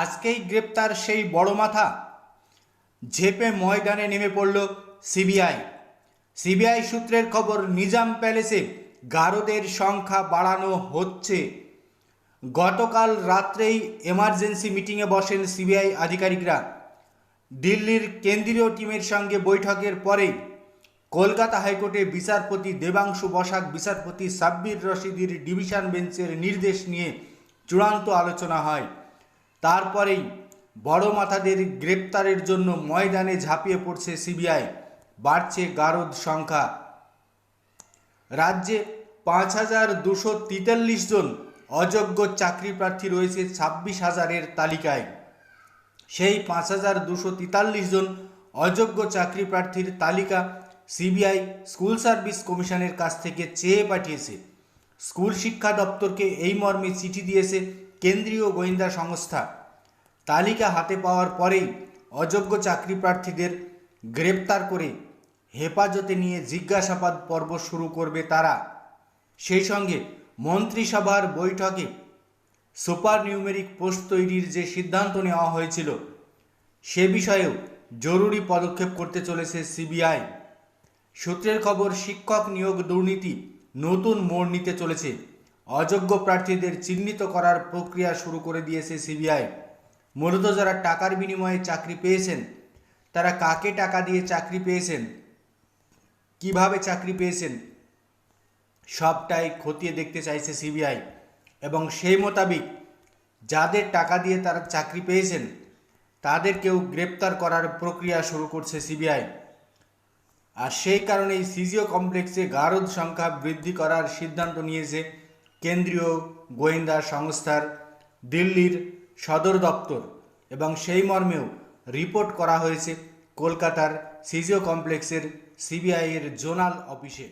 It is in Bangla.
আজকেই গ্রেপ্তার সেই বড় মাথা। ঝেপে ময়দানে নেমে পড়ল সিবিআই। সিবিআই সূত্রের খবর, নিজাম প্যালেসে গারদের সংখ্যা বাড়ানো হচ্ছে। গতকাল রাত্রেই এমার্জেন্সি মিটিংয়ে বসেন সিবিআই আধিকারিকরা। দিল্লির কেন্দ্রীয় টিমের সঙ্গে বৈঠকের পরে কলকাতা হাইকোর্টে বিচারপতি দেবাংশু বসাক, বিচারপতি সাব্বির রশিদির ডিভিশন বেঞ্চের নির্দেশ নিয়ে চূড়ান্ত আলোচনা হয়। তারপরেই বড় মাথাদের গ্রেপ্তারের জন্য ময়দানে ঝাঁপিয়ে পড়ছে সিবিআই। বাড়ছে গারদ সংখ্যা। রাজ্যে পাঁচ হাজার দুশো তেতাল্লিশ জন অযোগ্য চাকরি প্রার্থী রয়েছে ছাব্বিশ হাজারের তালিকায়। সেই পাঁচ হাজার দুশো তেতাল্লিশ জন অযোগ্য চাকরি প্রার্থীর তালিকা সিবিআই স্কুল সার্ভিস কমিশনের কাছ থেকে চেয়ে পাঠিয়েছে। স্কুল শিক্ষা দপ্তরকে এই মর্মে চিঠি দিয়েছে কেন্দ্রীয় গোয়েন্দা সংস্থা। তালিকা হাতে পাওয়ার পরেই অযোগ্য চাকরি প্রার্থীদের গ্রেপ্তার করে হেফাজতে নিয়ে জিজ্ঞাসাবাদ পর্ব শুরু করবে তারা। সেই সঙ্গে মন্ত্রিসভার বৈঠকে সুপার নিউমেরিক পোস্ট তৈরির যে সিদ্ধান্ত নেওয়া হয়েছিল, সে বিষয়েও জরুরি পদক্ষেপ করতে চলেছে সিবিআই। সূত্রের খবর, শিক্ষক নিয়োগ দুর্নীতি নতুন মোড় নিতে চলেছে। অযোগ্য প্রার্থীদের চিহ্নিত করার প্রক্রিয়া শুরু করে দিয়েছে সিবিআই। মূলত যারা টাকার বিনিময়ে চাকরি পেয়েছেন, তারা কাকে টাকা দিয়ে চাকরি পেয়েছেন, কীভাবে চাকরি পেয়েছেন, সবটাই খতিয়ে দেখতে চাইছে সিবিআই। এবং সেই মোতাবিক যাদের টাকা দিয়ে তারা চাকরি পেয়েছেন, তাদেরকেও গ্রেপ্তার করার প্রক্রিয়া শুরু করছে সিবিআই। আর সেই কারণেই সিজিও কমপ্লেক্সে গারদ সংখ্যা বৃদ্ধি করার সিদ্ধান্ত নিয়েছে কেন্দ্রীয় গোয়েন্দা সংস্থার দিল্লির সদর দপ্তর এবং সেই মর্মেও রিপোর্ট করা হয়েছে কলকাতার সিজিও কমপ্লেক্সের সিবিআইয়ের জোনাল অফিসে।